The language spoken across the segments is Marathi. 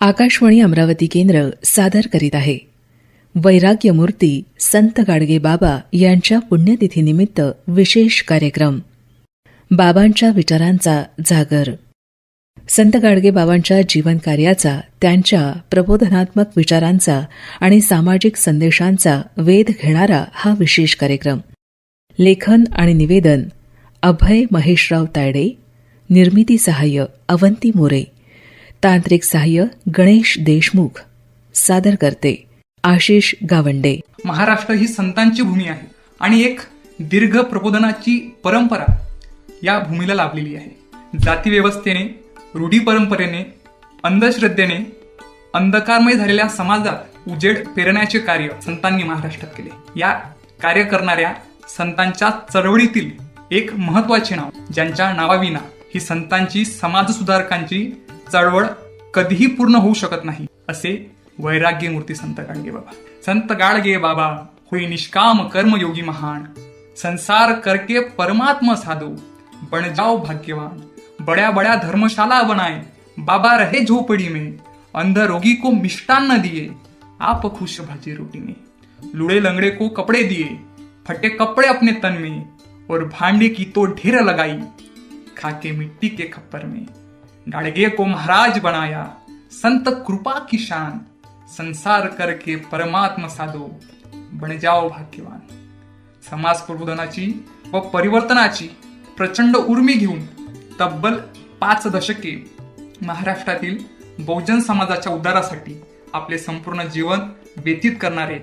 आकाशवाणी अमरावती केंद्र सादर करीत आहे. वैराग्यमूर्ती संत गाडगे बाबा यांच्या पुण्यतिथीनिमित्त विशेष कार्यक्रम. बाबांच्या विचारांचा जागर. संत गाडगे बाबांच्या जीवनकार्याचा त्यांच्या प्रबोधनात्मक विचारांचा आणि सामाजिक संदेशांचा वेध घेणारा हा विशेष कार्यक्रम. लेखन आणि निवेदन अभय महेशराव तायडे. निर्मिती सहाय्य अवंती मोरे. तांत्रिक सहाय्य गणेश देशमुख सादर करते आशिष गावंडे. महाराष्ट्र ही संतांची भूमी आहे आणि एक दीर्घ प्रबोधनाची परंपरा या भूमीला लाभलेली आहे. जातीव्यवस्थेने रूढी परंपरेने अंधश्रद्धेने अंधकारमय झालेल्या समाजात उजेड पेरण्याचे कार्य संतांनी महाराष्ट्रात केले. या कार्य करणाऱ्या संतांच्या चळवळीतील एक महत्त्वाचे नाव ज्यांच्या नावाविना ही संतांची समाज सुधारकांची चळवळ कधीही पूर्ण होऊ शकत नाही असे वैराग्य मूर्ती संत गाडगे बाबा. संत गाडगे बाबा होई निष्काम कर्मयोगी महान संसार करके परमात्मा साधो बन जाओ भाग्यवान बड्या बड्या धर्मशाला बनाए बाबा रहे झोपड़ी में अंध रोगी को मिष्टान्न दिए आप खुश भाजी रोटी में. लुड़े लंगड़े को कपड़े दिए फटे कपड़े अपने तन में और भांडे की तो ढेर लगाई खाके मिट्टी के खप्पर में. गाड़गे को महाराज बनाया। संत कृपा की शान। संसार करके परमात्मा साधो। बन जाओ भाग्यवान। समाज प्रबोधनाची व परिवर्तनाची प्रचंड उर्मी घेऊन तब्बल पाच दशके महाराष्ट्रातील बहुजन समाजाच्या उद्धारासाठी आपले संपूर्ण जीवन व्यतीत करणारे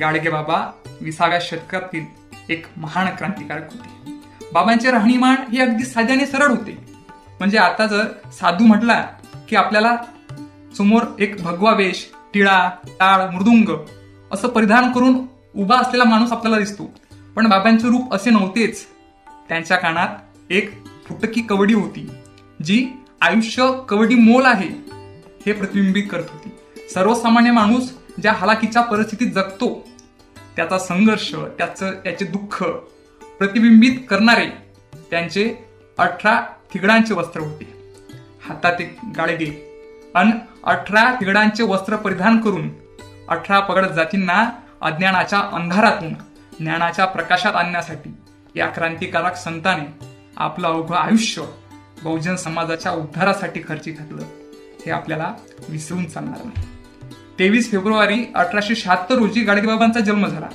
गाडगे बाबा विसाव्या शतकातील एक महान क्रांतिकारक होते. बाबांचे राहणीमान हे अगदी साध्याने सरळ होते. म्हणजे आता जर साधू म्हटला की आपल्याला समोर एक भगवा वेश टिळा टाळ मृदुंग असं परिधान करून उभा असलेला माणूस आपल्याला दिसतो. पण बाबांचे रूप असे नव्हतेच. त्यांच्या कानात एक फुटकी कवडी होती जी आयुष्य कवडी मोल आहे हे प्रतिबिंबित करत होती. सर्वसामान्य माणूस ज्या हलाखीच्या परिस्थितीत जगतो त्याचा संघर्ष त्याचं त्याचे दुःख प्रतिबिंबित करणारे त्यांचे अठरा थिगडांचे वस्त्र होते. हातात एक गाडगे अन अठरा तिघडांचे वस्त्र परिधान करून अठरा पगड जातींना अज्ञानाच्या अंधारातून ज्ञानाच्या प्रकाशात आणण्यासाठी या क्रांतिकारक संताने आपलं अवघं आयुष्य बहुजन समाजाच्या उद्धारासाठी खर्ची घातलं. हे आपल्याला विसरून चालणार नाही. तेवीस फेब्रुवारी अठराशे शहात्तर रोजी गाडगेबाबांचा जन्म झाला.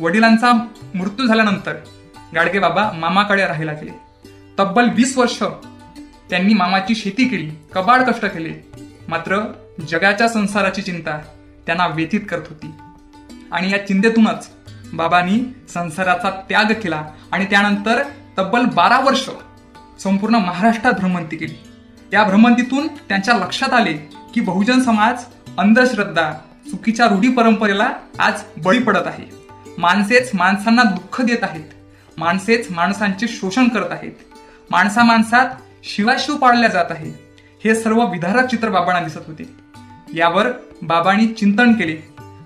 वडिलांचा मृत्यू झाल्यानंतर गाडगेबाबा मामाकडे राहायला गेले. तब्बल वीस वर्ष त्यांनी मामाची शेती केली कबाड कष्ट केले. मात्र जगाच्या संसाराची चिंता त्यांना व्यथित करत होती. आणि या चिंतेतूनच बाबांनी संसाराचा त्याग केला आणि त्यानंतर तब्बल बारा वर्ष संपूर्ण महाराष्ट्रात भ्रमंती केली. या भ्रमंतीतून त्यांच्या लक्षात आले की बहुजन समाज अंधश्रद्धा चुकीच्या रूढी परंपरेला आज बळी पडत आहे. माणसेच माणसांना दुःख देत आहेत. माणसेच माणसांचे शोषण करत आहेत. माणसा माणसात शिवाशिव पाळल्या जात आहे. हे सर्व विधारक चित्र बाबांना दिसत होते. यावर बाबांनी चिंतन केले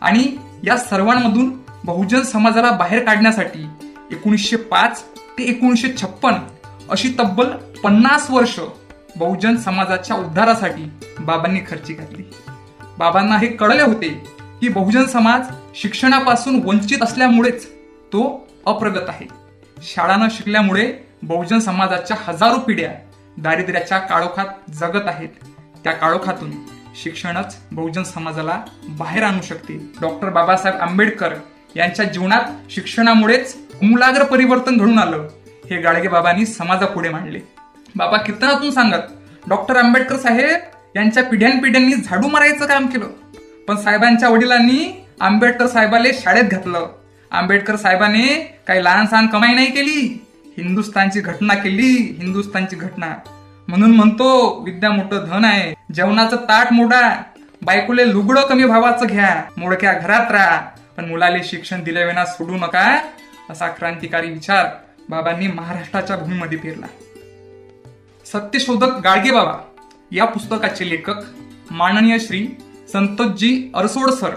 आणि या सर्वांमधून बहुजन समाजाला बाहेर काढण्यासाठी एकोणीसशे पाच ते एकोणीसशे छप्पन अशी तब्बल पन्नास वर्ष बहुजन समाजाच्या उद्धारासाठी बाबांनी खर्ची घातली. बाबांना हे कळले होते की बहुजन समाज शिक्षणापासून वंचित असल्यामुळेच तो अप्रगत आहे. शाळा न शिकल्यामुळे बहुजन समाजाच्या हजारो पिढ्या दारिद्र्याच्या काळोखात जगत आहेत. त्या काळोखातून शिक्षणच बहुजन समाजाला बाहेर आणू शकते. डॉक्टर बाबासाहेब आंबेडकर यांच्या जीवनात शिक्षणामुळेच मुलाग्र परिवर्तन घडून आलं. हे गाडगे बाबांनी समाजापुढे मांडले. बाबा कीर्तनातून सांगत डॉक्टर आंबेडकर साहेब यांच्या पिढ्यानपिढ्यांनी झाडू मारायचं काम केलं. पण साहेबांच्या वडिलांनी आंबेडकर साहेबाले शाळेत घातलं. आंबेडकर साहेबाने काही लहान सहान कमाई नाही केली. हिंदुस्थानची घटना केली हिंदुस्थानची घटना. म्हणून म्हणतो विद्या मोठं धन आहे. जेवणाचं ताट मोडा. बायकोले लुगडं कमी भावाचं घ्या. मोडक्या घरात राहा. पण मुलाले शिक्षण दिल्याविना सोडू नका असा क्रांतिकारी विचार बाबांनी महाराष्ट्राच्या भूमीमध्ये पेरला. सत्यशोधक गाडगे बाबा या पुस्तकाचे लेखक माननीय श्री संतोषजी अरसोड सर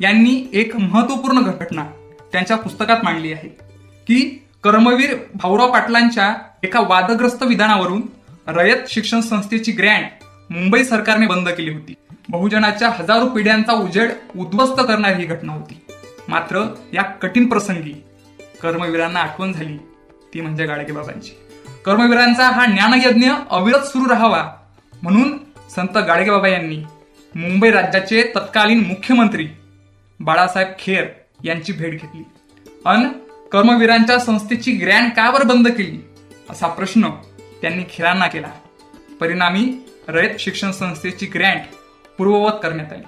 यांनी एक महत्त्वपूर्ण घटना त्यांच्या पुस्तकात मांडली आहे की कर्मवीर भाऊराव पाटलांच्या एका वादग्रस्त विधानावरून रयत शिक्षण संस्थेची ग्रँट मुंबई सरकारने बंद केली होती. बहुजनाच्या हजारो पिढ्यांचा उजेड उद्ध्वस्त करणारी ही घटना होती. मात्र या कठीण प्रसंगी कर्मवीरांना आठवण झाली. ती म्हणजे गाडगेबाबांची कर्मवीरांचा हा ज्ञानयज्ञ अविरत सुरू राहावा म्हणून संत गाडगेबाबा यांनी मुंबई राज्याचे तत्कालीन मुख्यमंत्री बाळासाहेब खेर यांची भेट घेतली. अन कर्मवीरांच्या संस्थेची ग्रँड का बरं बंद केली? असा प्रश्न त्यांनी खिरांना केला. परिणामी रयत शिक्षण संस्थेची ग्रँट पूर्ववत करण्यात आली.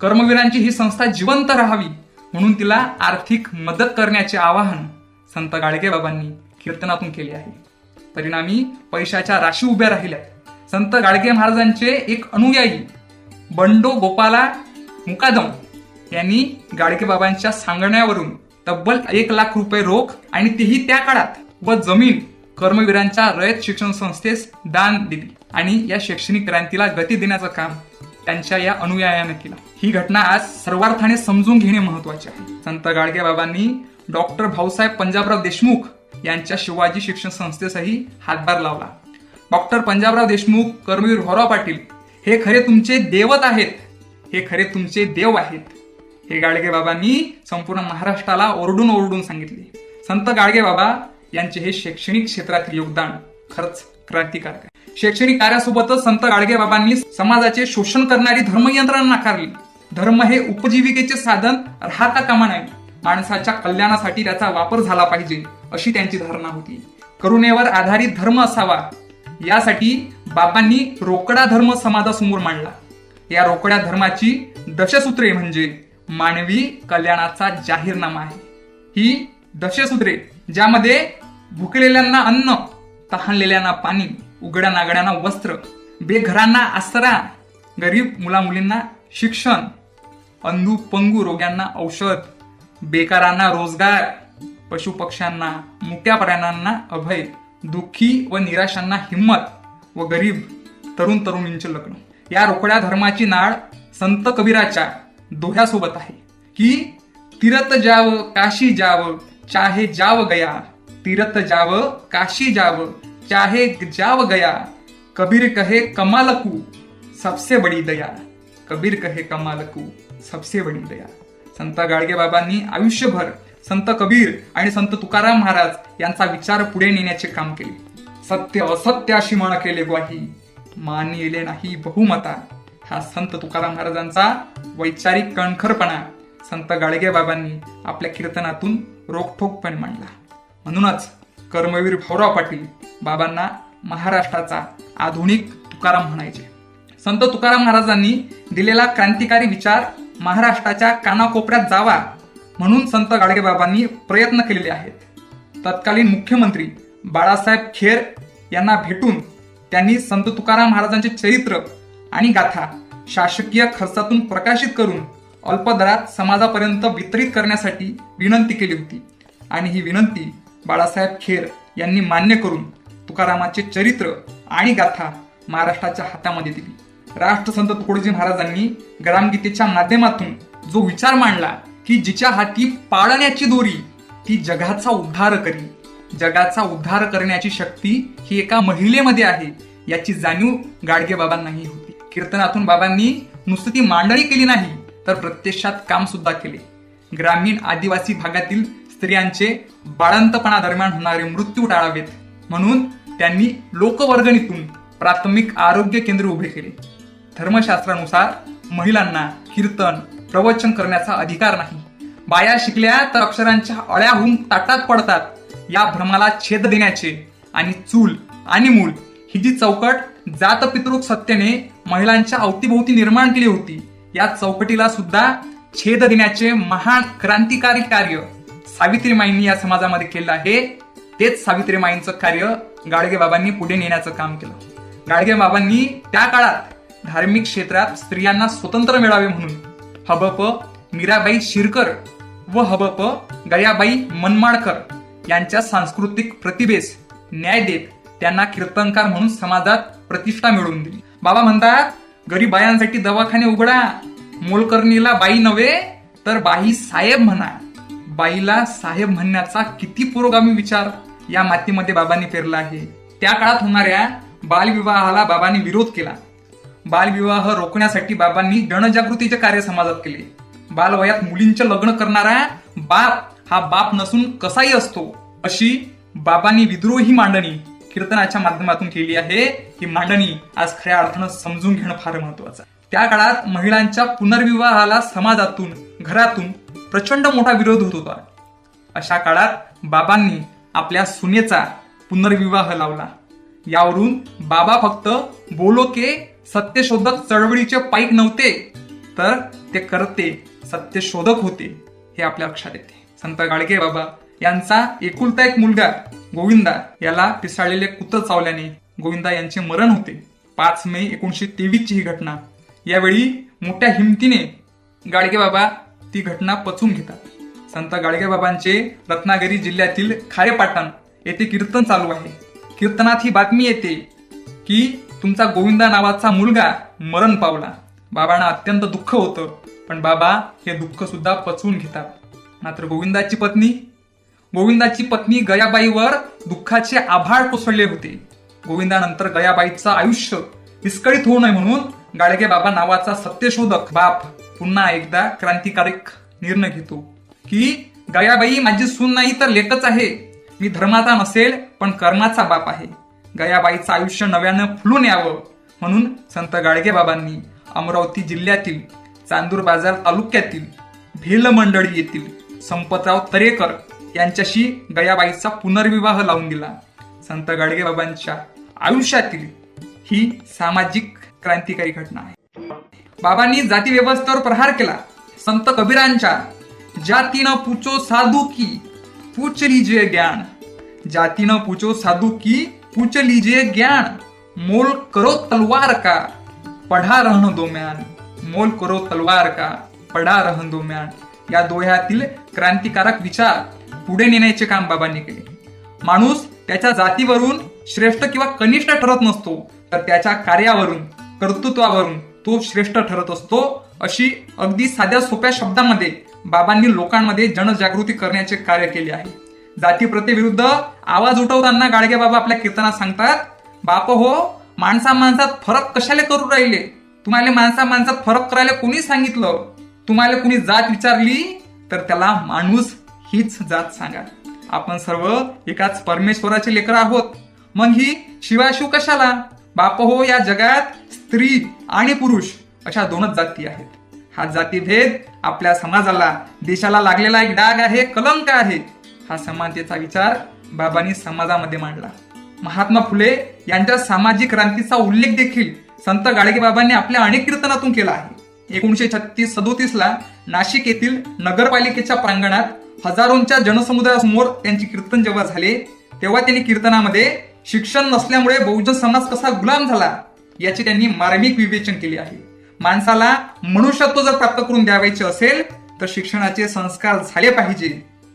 कर्मवीरांची ही संस्था जिवंत राहावी म्हणून तिला आर्थिक मदत करण्याचे आवाहन संत गाडगेबाबांनी कीर्तनातून केले आहे. परिणामी पैशाच्या राशी उभ्या राहिल्या संत गाडगे महाराजांचे एक अनुयायी बंडो गोपाला मुकादम यांनी गाडगेबाबांच्या सांगण्यावरून तब्बल एक लाख रुपये रोख आणि तेही त्या काळात व जमीन कर्मवीरांच्या रयत शिक्षण संस्थेस दान दिली आणि या शैक्षणिक क्रांतीला गती देण्याचं काम त्यांच्या या अनुयायानं केलं. ही घटना आज सर्वार्थाने समजून घेणे महत्त्वाचे आहे. संत गाडगेबाबांनी डॉक्टर भाऊसाहेब पंजाबराव देशमुख यांच्या शिवाजी शिक्षण संस्थेसही हातभार लावला. डॉक्टर पंजाबराव देशमुख कर्मवीर भाऊराव पाटील हे खरे तुमचे देवत आहेत. हे खरे तुमचे देव आहेत. हे गाडगे बाबांनी संपूर्ण महाराष्ट्राला ओरडून ओरडून सांगितले. संत गाडगे बाबा यांचे हे शैक्षणिक क्षेत्रातील योगदान खरंच क्रांतिकारक आहे. शैक्षणिक कार्यासोबतच संत गाडगे बाबांनी समाजाचे शोषण करणारी धर्मयंत्रणा नाकारली. धर्म हे उपजीविकेचे साधन राहता कामा नये. माणसाच्या कल्याणासाठी त्याचा वापर झाला पाहिजे अशी त्यांची धारणा होती. करुणेवर आधारित धर्म असावा यासाठी बाबांनी रोकडा धर्म समाजासमोर मांडला. या रोकड्या धर्माची दशसूत्रे म्हणजे मानवी कल्याणाचा जाहीरनामा आहे. ही दशसूत्रे ज्यामध्ये भुकलेल्यांना अन्न तहानलेल्यांना पाणी उघड्या नागड्यांना वस्त्र बेघरांना आसरा गरीब मुला मुलींना शिक्षण अंधू पंगू रोग्यांना औषध बेकारांना रोजगार पशुपक्ष्यांना मुक्या प्राण्यांना अभय दुःखी व निराशांना हिंमत व गरीब तरुण तरुणींचे लग्न. या रोकड्या धर्माची नाळ संत कबीराच्या दोह्यासोबत आहे. की तीरथ जाव काशी जाव चाहे जाव गया. तीरथ जाव काशी जाव चाहे जाव गया. कबीर कहे कमालकू सबसे बडी दया. कबीर कहे कमालकू सबसे बडी दया. संत गाडगे बाबांनी आयुष्यभर संत कबीर आणि संत तुकाराम महाराज यांचा विचार पुढे नेण्याचे काम केले. सत्य असत्याशी म्हण केले ग्वाही. मानिले नाही बहुमता. हा संत तुकाराम महाराजांचा वैचारिक कणखरपणा संत गाडगेबाबांनी आपल्या कीर्तनातून रोखठोकपणे मांडला. म्हणूनच कर्मवीर भाऊराव पाटील बाबांना महाराष्ट्राचा आधुनिक तुकाराम म्हणायचे. संत तुकाराम महाराजांनी दिलेला क्रांतिकारी विचार महाराष्ट्राच्या कानाकोपऱ्यात जावा म्हणून संत गाडगेबाबांनी प्रयत्न केलेले आहेत. तत्कालीन मुख्यमंत्री बाळासाहेब खेर यांना भेटून त्यांनी संत तुकाराम महाराजांचे चरित्र आणि गाथा शासकीय खर्चातून प्रकाशित करून अल्पदरात समाजापर्यंत वितरित करण्यासाठी विनंती केली होती. आणि ही विनंती बाळासाहेब खेर यांनी मान्य करून तुकारामाचे चरित्र आणि गाथा महाराष्ट्राच्या हातामध्ये दिली. राष्ट्रसंत तुकडोजी महाराजांनी ग्रामगीतेच्या माध्यमातून जो विचार मांडला की जिच्या हाती पाळण्याची दोरी ती जगाचा उद्धार करी. जगाचा उद्धार करण्याची शक्ती ही एका महिलेमध्ये आहे याची जाणीव गाडगेबाबांनाही होती. कीर्तनातून बाबांनी नुसती ती मांडणी केली नाही तर प्रत्यक्षात काम सुद्धा केले. ग्रामीण आदिवासी भागातील स्त्रियांचे बाळंतपणा दरम्यान होणारे मृत्यू टाळावेत. म्हणून त्यांनी लोकवर्गणीतून प्राथमिक आरोग्य केंद्र उभे केले. धर्मशास्त्रानुसार महिलांना कीर्तन प्रवचन करण्याचा अधिकार नाही. बाया शिकल्या तर अक्षरांच्या अळ्या होऊन ताटात पडतात. या भ्रमाला छेद देण्याचे आणि चूल आणि मूल ही जी चौकट जात पितृक सत्तेने महिलांच्या अवतीभोवती निर्माण केली होती या चौकटीला सुद्धा छेद देण्याचे महान क्रांतिकारी कार्य सावित्रीमाईंनी या समाजामध्ये केलं आहे. तेच सावित्रीमाईंचं कार्य गाडगे बाबांनी पुढे नेण्याचं काम केलं. गाडगे बाबांनी त्या काळात धार्मिक क्षेत्रात स्त्रियांना स्वतंत्र मिळावे म्हणून हबप मीराबाई शिरकर व हबप गयाबाई मनमाडकर यांच्या सांस्कृतिक प्रतिभेस न्याय देत त्यांना कीर्तनकार म्हणून समाजात प्रतिष्ठा मिळवून दिली. बाबा म्हणतात गरीब बायांसाठी दवाखाने उघडा. मोलकर्णीला बाई नव्हे तर बाई साहेब म्हणा. बाईला साहेब म्हणण्याचा किती पुरोगामी विचार या मातीमध्ये बाबांनी पेरला आहे. त्या काळात होणाऱ्या बालविवाहाला बाबांनी विरोध केला. बालविवाह रोखण्यासाठी बाबांनी जनजागृतीचे कार्य समाजात केले. बालवयात मुलींचे लग्न करणारा बाप हा बाप नसून कसाही असतो अशी बाबांनी विद्रोही मांडणी कीर्तनाच्या माध्यमातून केली आहे ही मांडणी आज खऱ्या अर्थानं समजून घेणं फार महत्वाचं त्या काळात महिलांच्या पुनर्विवाहाला समाजातून घरातून प्रचंड मोठा विरोध होत होता. अशा काळात बाबांनी आपल्या सुनेचा पुनर्विवाह लावला. यावरून बाबा फक्त बोलो के सत्यशोधक चळवळीचे पाईक नव्हते तर ते करते सत्यशोधक होते हे आपल्या लक्षात येते. संत गाडगे बाबा यांचा एकुलता एक मुलगा गोविंदा याला पिसाळलेले कुत्र चावल्याने गोविंदा यांचे मरण होते. पाच मे एकोणीशे तेवीसची ही घटना. यावेळी मोठ्या हिमतीने गाडगेबाबा ती घटना पचवून घेतात. संत गाडगेबाबांचे रत्नागिरी जिल्ह्यातील खारेपाटण येथे कीर्तन चालू आहे. कीर्तनात ही बातमी येते की तुमचा गोविंदा नावाचा मुलगा मरण पावला. बाबांना अत्यंत दुःख होतं पण बाबा हे दुःख सुद्धा पचवून घेतात. मात्र गोविंदाची पत्नी गोविंदाची पत्नी गयाबाईवर दुःखाचे आभाळ कोसळले होते. गोविंदानंतर गयाबाईचं आयुष्य विस्कळीत होऊ नये म्हणून गाडगे बाबा नावाचा सत्यशोधक बाप पुन्हा एकदा क्रांतिकारक निर्णय घेतो. की गयाबाई माझी सून नाही तर लेखच आहे. मी धर्माचा नसेल पण कर्माचा बाप आहे. गयाबाईचं आयुष्य नव्यानं फुलून यावं म्हणून संत गाडगे बाबांनी अमरावती जिल्ह्यातील चांदूर बाजार तालुक्यातील भेल मंडळी येथील संपतराव तरेकर यांच्याशी गयाबाईचा पुनर्विवाह लावून दिला. संत गाडगे बाबांच्या आयुष्यातील ही सामाजिक क्रांतिकारी घटना आहे. बाबांनी जाती व्यवस्थेवर प्रहार केला. संत कबीरांच्या जातीनं पुचो साधू की पूछ लीजिए ज्ञान. जातीनं पुचो साधू की पूछ लीजिए ज्ञान. मोल करो तलवार का पढ़ा रहन दो म्यान. मोल करो तलवार का पढ़ा रहन दो म्यान. या दोह्यातील क्रांतिकारक विचार पुढे नेण्याचे काम बाबांनी केले. माणूस त्याच्या जातीवरून श्रेष्ठ किंवा कनिष्ठ ठरत नसतो तर त्याच्या कार्यावरून कर्तृत्वावरून तो श्रेष्ठ ठरत असतो अशी अगदी साध्या सोप्या शब्दामध्ये बाबांनी लोकांमध्ये जनजागृती करण्याचे कार्य केले आहे. जाती प्रथेविरुद्ध आवाज उठवताना गाडगे बाबा आपल्या कीर्तनात सांगतात बाप हो माणसा माणसात फरक कशाला करू राहिले? तुम्हाला माणसा माणसात फरक करायला कोणी सांगितलं? तुम्हाला कोणी जात विचारली तर त्याला माणूस हीच जात सांगा. आपण सर्व एकाच परमेश्वराचे लेकर आहोत. मग ही शिवाशिव कशाला? बाप हो या जगात स्त्री आणि पुरुष अशा दोनच जाती आहेत. हा जातीभेद आपल्या समाजाला देशाला लागलेला एक डाग आहे कलंक आहे. हा समानतेचा विचार बाबांनी समाजामध्ये मांडला. महात्मा फुले यांच्या सामाजिक क्रांतीचा उल्लेख देखील संत गाडगे बाबांनी आपल्या अनेक कीर्तनातून केला आहे. एकोणीशे छत्तीस सदोतीस ला नाशिक येथील नगरपालिकेच्या प्रांगणात हजारोंच्या जनसमुदायासमोर त्यांचे कीर्तन जेव्हा झाले तेव्हा त्यांनी कीर्तनामध्ये शिक्षण नसल्यामुळे बहुजन समाज कसा गुलाम झाला याचे त्यांनी मार्मिक विवेचन केले आहे. माणसाला मनुष्यत्व जर प्राप्त करून द्यावायचे असेल तर शिक्षणाचे संस्कार झाले पाहिजे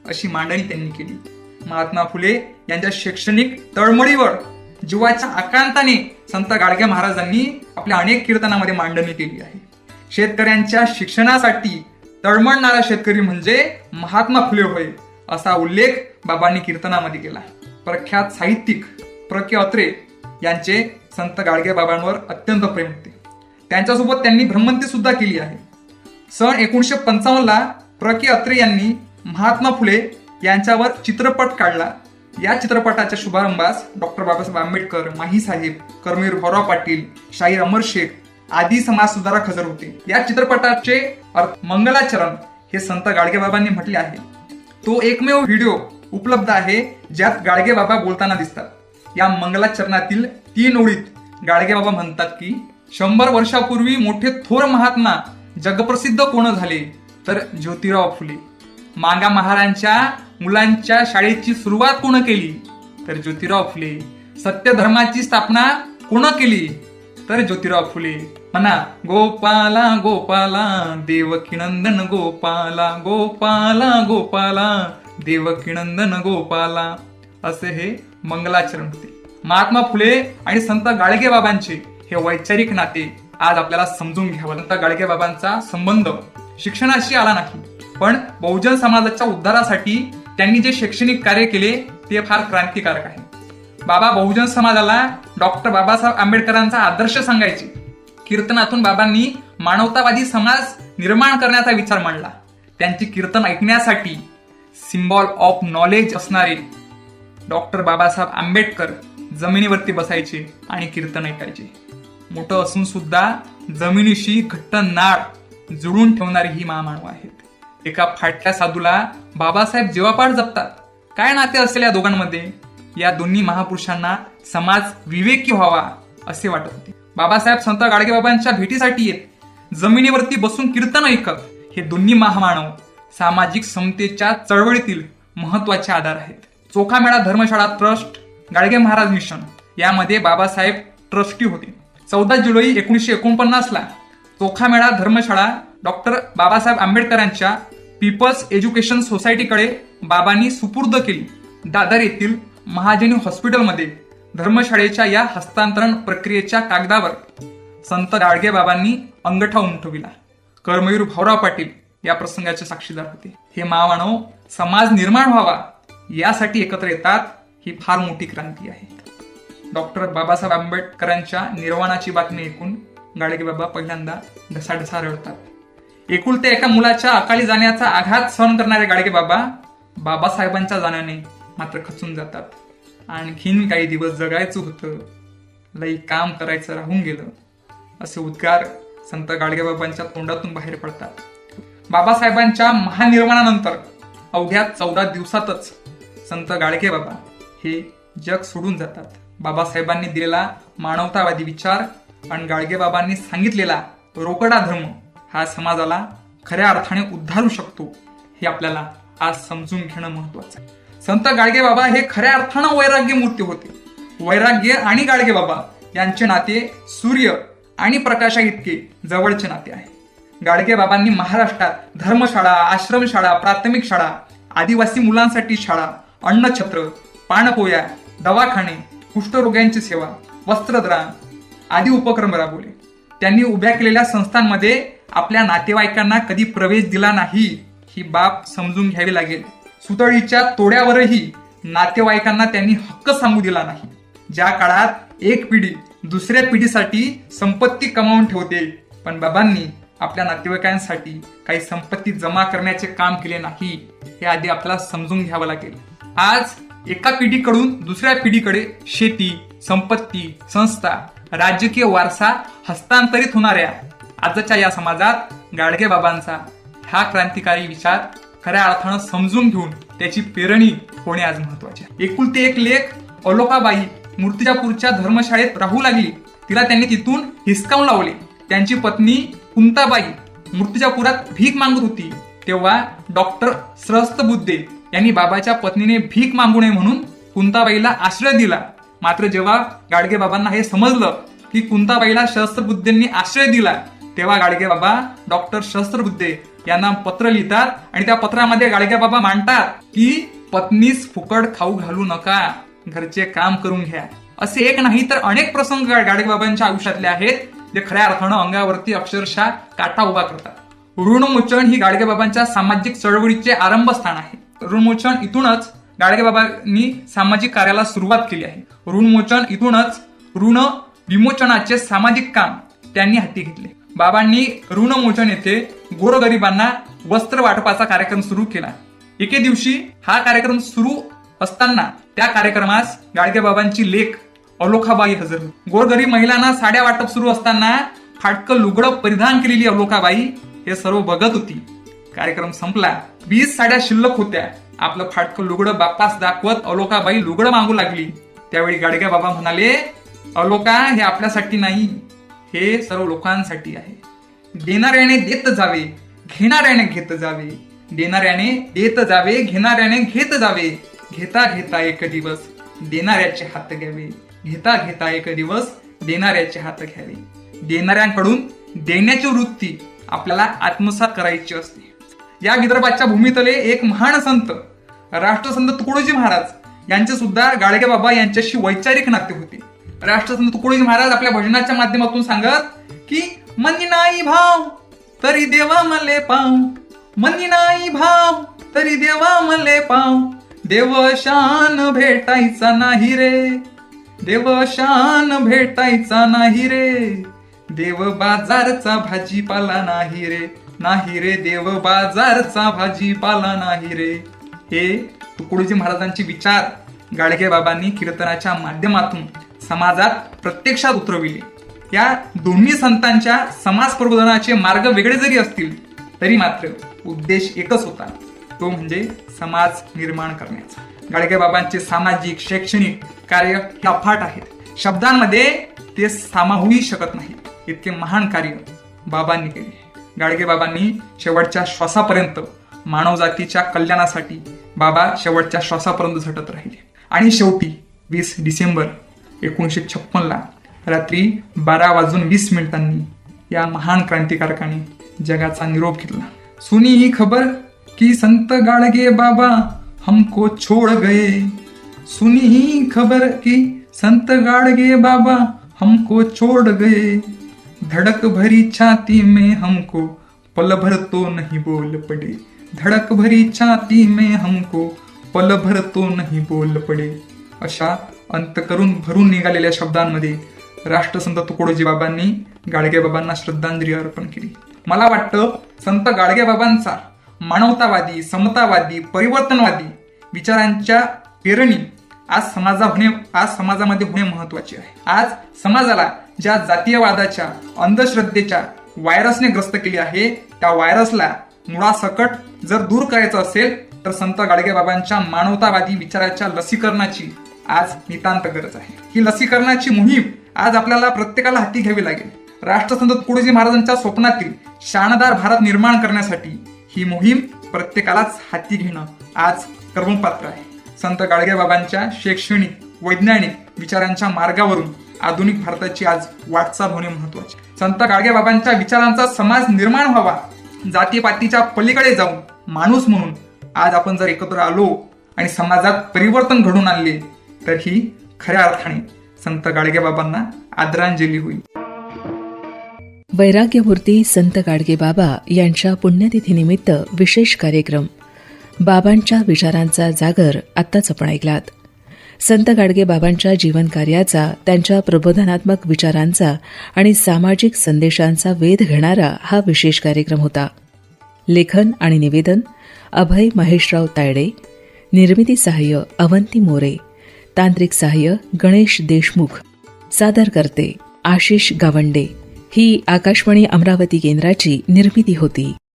अशी मांडणी त्यांनी केली. महात्मा फुले यांच्या शैक्षणिक तळमळीवर जीवाच्या आकांताने संत गाडगे महाराजांनी आपल्या अनेक कीर्तनामध्ये मांडणी केली आहे. शेतकऱ्यांच्या शिक्षणासाठी तळमळणारा शेतकरी म्हणजे महात्मा फुले होय असा उल्लेख बाबांनी कीर्तनामध्ये केला. प्रख्यात साहित्यिक प्र के अत्रे यांचे संत गाडगे बाबांवर अत्यंत प्रेम होते. त्यांच्यासोबत त्यांनी भ्रमंती सुद्धा केली आहे. सन एकोणीसशे पंचावन्नला प्र के अत्रे यांनी महात्मा फुले यांच्यावर चित्रपट काढला. या चित्रपटाच्या शुभारंभास डॉक्टर बाबासाहेब आंबेडकर माही साहेब कर्मवीर भाऊराव पाटील शाहीर अमर शेख आदी समाज सुधारक हजर होते. या चित्रपटाचे अर्थ मंगलाचरण हे संत गाडगेबाबांनी म्हटले आहे. तो एकमेव व्हिडिओ उपलब्ध आहे ज्यात गाडगे बाबा बोलताना दिसतात. या मंगलाचरणातील तीन ओळीत गाडगे बाबा म्हणतात की शंभर वर्षापूर्वी मोठे थोर महात्मा जगप्रसिद्ध कोण झाले? तर ज्योतिराव फुले. मांगा महाराजांच्या मुलांच्या शाळेची सुरुवात कोण केली? तर ज्योतिराव फुले. सत्यधर्माची स्थापना कोण केली? तर ज्योतिराव फुले म्हणा गोपाला गोपाला देवकीनंदन गोपाला गोपाला गोपाला देवकीनंदन गोपाला असे हे मंगलाचरण होते महात्मा फुले आणि संत गाडगे बाबांचे हे वैचारिक नाते आज आपल्याला समजून घ्यावं. संत गाडगे बाबांचा संबंध. शिक्षणाशी आला नाही. पण बहुजन समाजाच्या उद्धारासाठी त्यांनी जे शैक्षणिक कार्य केले ते फार क्रांतिकारक आहे. बाबा बहुजन समाजाला डॉक्टर बाबासाहेब आंबेडकरांचा आदर्श सांगायचे. कीर्तनातून बाबांनी मानवतावादी समाज निर्माण करण्याचा विचार मांडला. त्यांची कीर्तन ऐकण्यासाठी सिम्बॉल ऑफ नॉलेज असणारे डॉक्टर बाबासाहेब आंबेडकर जमिनीवरती बसायचे आणि कीर्तन ऐकायचे. मोठं असून सुद्धा जमिनीशी घट्ट नाळ जुळून ठेवणारी ही महामानव आहेत. एका फाटल्या साधूला बाबासाहेब जेवापाड जपतात. काय नाते असलेल्या दोघांमध्ये? या दोन्ही महापुरुषांना समाज विवेकी व्हावा असे वाटत होते. बाबासाहेब संत गाडगेबाबांच्या भेटीसाठी येत जमिनीवरती बसून कीर्तन ऐकत हे दोन्ही महामानव सामाजिक समतेच्या चळवळीतील महत्त्वाचे आधार आहेत. चोखामेळा धर्मशाळा ट्रस्ट गाडगे महाराज मिशन यामध्ये बाबासाहेब ट्रस्टी होते. चौदा जुलै एकोणीसशे एकोणपन्नासला चोखामेळा धर्मशाळा डॉक्टर बाबासाहेब आंबेडकरांच्या पीपल्स एज्युकेशन सोसायटीकडे बाबांनी सुपूर्द केली. दादर येथील महाजनी हॉस्पिटलमध्ये धर्मशाळेच्या या हस्तांतरण प्रक्रियेच्या कागदावर संत गाडगेबाबांनी अंगठा उमटविला कर्मवीर भाऊराव पाटील या प्रसंगाचे साक्षीदार होते. हे मावाणव समाज निर्माण व्हावा यासाठी एकत्र येतात ही फार मोठी क्रांती आहे. डॉक्टर बाबासाहेब आंबेडकरांच्या निर्वाणाची बातमी ऐकून गाडगेबाबा पहिल्यांदा ढसाढसा रडतात. ते एका मुलाच्या अकाली जाण्याचा आघात सहन करणारे गाडगेबाबा बाबासाहेबांच्या जाण्याने मात्र खचून जातात. आणखीन काही दिवस जगायचं होतं. लई काम करायचं राहून गेलं. असे उद्गार संत गाडगेबाबांच्या तोंडातून बाहेर पडतात. बाबासाहेबांच्या महानिर्माणानंतर अवघ्या चौदा दिवसातच संत गाडगेबाबा हे जग सोडून जातात. बाबासाहेबांनी दिलेला मानवतावादी विचार आणि गाडगेबाबांनी सांगितलेला रोकडा धर्म हा समाजाला खऱ्या अर्थाने उद्धारू शकतो हे आपल्याला आज समजून घेणं महत्वाचं आहे. संत गाडगे बाबा हे खऱ्या अर्थानं वैराग्य मूर्ती होते. वैराग्य आणि गाडगे बाबा यांचे नाते सूर्य आणि प्रकाशा इतके जवळचे नाते आहे. गाडगे बाबांनी महाराष्ट्रात धर्मशाळा आश्रमशाळा प्राथमिक शाळा आदिवासी मुलांसाठी शाळा अन्नछत्र पाणपोया दवाखाने कुष्ठरोग्यांची सेवा वस्त्रदान आदी उपक्रम राबवले. त्यांनी उभ्या केलेल्या संस्थांमध्ये आपल्या नातेवाईकांना कधी प्रवेश दिला नाही ही बाब समजून घ्यावी लागेल. सुतळीच्या तोड्यावरही नातेवाईकांना त्यांनी हक्क सांगू दिला नाही. ज्या काळात एक पिढी दुसऱ्या पिढीसाठी संपत्ती कमावून ठेवते पण बाबांनी आपल्या नातेवाईकांसाठी काही संपत्ती जमा करण्याचे काम केले नाही हे आधी आपल्याला समजून घ्यावं लागेल. आज एका पिढीकडून दुसऱ्या पिढीकडे शेती संपत्ती संस्था राजकीय वारसा हस्तांतरित होणाऱ्या आजच्या या समाजात गाडगे बाबांचा हा क्रांतिकारी विचार खऱ्या अर्थानं समजून घेऊन त्याची पेरणी होणे आज महत्त्वाचे एकुलते एक लेख अलोकाबाई मूर्तिजापूरच्या धर्मशाळेत राहू लागली. तिला त्यांनी तिथून हिसकावून लावले. त्यांची पत्नी कुंताबाई मूर्तिजापुरात भीक मागत होती. तेव्हा डॉक्टर स्रस्त बुद्धे यांनी बाबाच्या पत्नीने भीक मागू नये म्हणून कुंताबाईला आश्रय दिला. मात्र जेव्हा गाडगे बाबांना हे समजलं की कुंताबाईला शस्त्रबुद्धेंनी आश्रय दिला तेव्हा गाडगे बाबा डॉक्टर शस्त्रबुद्धे यांना पत्र लिहितात आणि त्या पत्रामध्ये गाडगे बाबा मांडतात की पत्नीस फुकट खाऊ घालू नका घरचे काम करून घ्या. असे एक नाही तर अनेक प्रसंग गाडगे बाबांच्या आयुष्यातले आहेत जे खऱ्या अर्थानं अंगावरती अक्षरशः काटा उभा करतात. ऋणमोचन ही गाडगे बाबांच्या सामाजिक चळवळीचे आरंभस्थान आहे. ऋणमोचन इथूनच गाडगे बाबांनी सामाजिक कार्याला सुरुवात केली आहे. ऋणमोचन इथूनच ऋण विमोचनाचे सामाजिक काम त्यांनी हाती घेतले. बाबांनी ऋणमोचन येथे गोरगरिबांना वस्त्र वाटपाचा कार्यक्रम सुरू केला. एके दिवशी हा कार्यक्रम सुरू असताना त्या कार्यक्रमास गाडगे बाबांची लेख अलोखाबाई हजर. होती गोरगरीब महिलांना साड्या वाटप सुरू असताना फाटकं लुगडं परिधान केलेली अलोखाबाई हे सर्व बघत होती. कार्यक्रम संपला. वीस साड्या शिल्लक होत्या. आपलं फाटकं लुगडं बाप्पास दाखवत अलोकाबाई लुगडं मागू लागली. त्यावेळी गाडगे बाबा म्हणाले अलोका हे आपल्यासाठी नाही. हे सर्व लोकांसाठी आहे. देणाऱ्याने देत जावे घेणाऱ्याने घेत जावे. देणाऱ्याने देत जावे घेणाऱ्याने घेत जावे. घेता घेता एक दिवस देणाऱ्याचे हात घ्यावे. घेता घेता एक दिवस देणाऱ्याचे हात घ्यावे. देणाऱ्यांकडून देण्याची वृत्ती आपल्याला आत्मसात करायची असते. या विदर्भाच्या भूमीतले एक महान संत राष्ट्रसंत तुकडोजी महाराज यांचे सुद्धा गाडगे बाबा यांच्याशी वैचारिक नाते होते. राष्ट्रसंत तुकडोजी महाराज आपल्या भजनाच्या माध्यमातून सांगत की मनी नाही भाव तरी देवा मले पाव. मनी नाही भाव तरी देवा मले पाव. देव शान भेटायचा नाही रे. देव शान भेटायचा नाही रे. देव बाजारचा भाजीपाला नाही रे. नाही रे देव बाजारचा भाजीपाला नाही रे. हे तुकडोजी महाराजांचे विचार गाडगे बाबांनी कीर्तनाच्या माध्यमातून समाजात प्रत्यक्षात उतरविले. या दोन्ही संतांच्या समाज प्रबोधनाचे मार्ग वेगळे जरी असतील तरी मात्र उद्देश एकच होता. तो म्हणजे समाज निर्माण करण्याचा. गाडगे बाबांचे सामाजिक शैक्षणिक कार्य अफाट आहेत. शब्दांमध्ये ते सामावूही शकत नाही. इतके महान कार्य बाबांनी केले. गाडगे बाबांनी शेवटच्या श्वासापर्यंत मानवजातीच्या कल्याणासाठी बाबा शेवटच्या श्वासापर्यंत झटत राहिले. आणि शेवटी वीस डिसेंबर एकोणीसशे छप्पनला. रात्री बारा वाजून वीस मिनिटांनी या महान क्रांतिकारकाने जगाचा निरोप घेतला. सुनी ही खबर की संत गाडगे बाबा हमको छोड़ गए. सुनी ही खबर की संत गाडगे बाबा हमको छोड़ गए. धड़क भरी छाती में हमको पल भर तो नहीं बोल पड़े. धड़क भरी छाती में हमको पल भर तो नहीं बोल पडे. अशा अंत करून भरून निघालेल्या शब्दांमध्ये राष्ट्रसंत तुकडोजी बाबांनी गाडगेबाबांना श्रद्धांजली अर्पण केली. मला वाटतं संत गाडगेबाबांचा मानवतावादी समतावादी परिवर्तनवादी विचारांच्या पेरणी आज समाजा होणे आज समाजामध्ये होणे महत्त्वाचे आहे. आज समाजाला ज्या जातीयवादाच्या अंधश्रद्धेच्या व्हायरसने ग्रस्त केली आहे त्या व्हायरसला मुळासकट जर दूर करायचं असेल तर संत गाडगेबाबांच्या मानवतावादी विचाराच्या लसीकरणाची आज नितांत गरज आहे. ही लसीकरणाची मोहीम आज आपल्याला प्रत्येकाला हाती घ्यावी लागेल. राष्ट्रसंत तुकडोजी महाराजांच्या स्वप्नातील शानदार भारत निर्माण करण्यासाठी ही मोहीम प्रत्येकालाच हाती घेणं आज कर्मपात्र आहे. संत गाडगेबाबांच्या शैक्षणिक वैज्ञानिक विचारांच्या मार्गावरून आधुनिक भारताची आज वाटचाल होणे महत्त्वाचे संत गाडगेबाबांच्या विचारांचा समाज निर्माण व्हावा जातीपातीच्या पलीकडे जाऊन माणूस म्हणून आज आपण जर एकत्र आलो आणि समाजात परिवर्तन घडून आणले तर ही खऱ्या अर्थाने संत गाडगेबाबांना आदरांजली होईल. वैराग्यमूर्ती संत गाडगेबाबा यांच्या पुण्यतिथीनिमित्त विशेष कार्यक्रम. बाबांच्या विचारांचा जागर आत्ताच आपण ऐकलात. संत गाडगेबाबांच्या जीवनकार्याचा त्यांच्या प्रबोधनात्मक विचारांचा आणि सामाजिक संदेशांचा वेध घेणारा हा विशेष कार्यक्रम होता. लेखन आणि निवेदन अभय महेशराव तायडे. निर्मिती सहाय्य अवंती मोरे. तांत्रिक सहाय्य गणेश देशमुख सादर करते आशिष गावंडे. ही आकाशवाणी अमरावती केंद्राची निर्मिती होती.